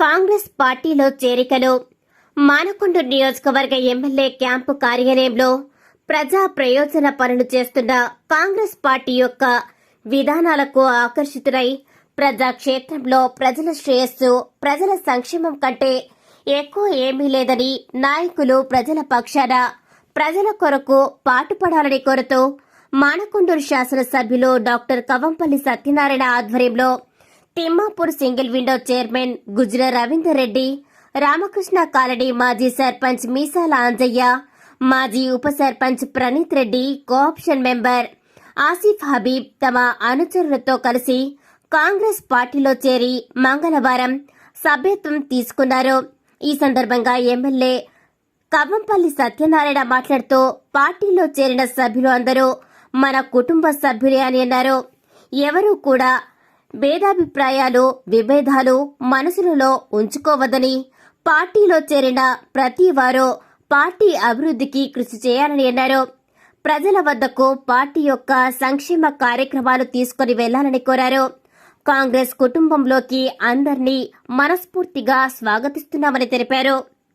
కాంగ్రెస్ పార్టీలో చేరికలు మానకొండ నియోజకవర్గ ఎమ్మెల్యే క్యాంపు కార్యాలయంలో ప్రజా ప్రయోజన పనులు చేస్తున్న కాంగ్రెస్ పార్టీ యొక్క విధానాలకు ఆకర్షితులై ప్రజాక్షేత్రంలో ప్రజల శ్రేయస్సు ప్రజల సంక్షేమం కంటే ఎక్కువ ఏమీ లేదని నాయకులు ప్రజల పక్షాన ప్రజల కొరకు పాటుపడాలని కోరుతూ మానకొండూరు శాసనసభ్యులు డాక్టర్ కవంపల్లి సత్యనారాయణ ఆధ్వర్యంలో Thimmapur single window chairman Gujra Ravinder Reddy Ramakrishna colony మాజీ సర్పంచ్ మీసాల ఆంజయ్య మాజీ ఉప సర్పంచ్ ప్రణీత్ రెడ్డి కోఆప్షన్ మెంబర్ ఆసిఫ్ హబీబ్ తమ అనుచరులతో కలిసి కాంగ్రెస్ పార్టీలో చేరి మంగళవారం సభ్యత్వం తీసుకున్నారు. ఈ సందర్భంగా ఎమ్మెల్యే కవ్వంపల్లి సత్యనారాయణ మాట్లాడుతూ పార్టీలో చేరిన సభ్యులు అందరూ మన కుటుంబ సభ్యులే అని అన్నారు. ఎవరూ కూడా భేదాభిప్రాయాలు విభేదాలు మనసులలో ఉంచుకోవద్దని పార్టీలో చేరిన ప్రతి వారు పార్టీ అభివృద్ధికి కృషి చేయాలని అన్నారు. ప్రజల వద్దకు పార్టీ యొక్క సంక్షేమ కార్యక్రమాలు తీసుకుని వెళ్ళాలని కోరారు. కాంగ్రెస్ కుటుంబంలోకి అందరినీ మనస్ఫూర్తిగా స్వాగతిస్తున్నామని తెలిపారు.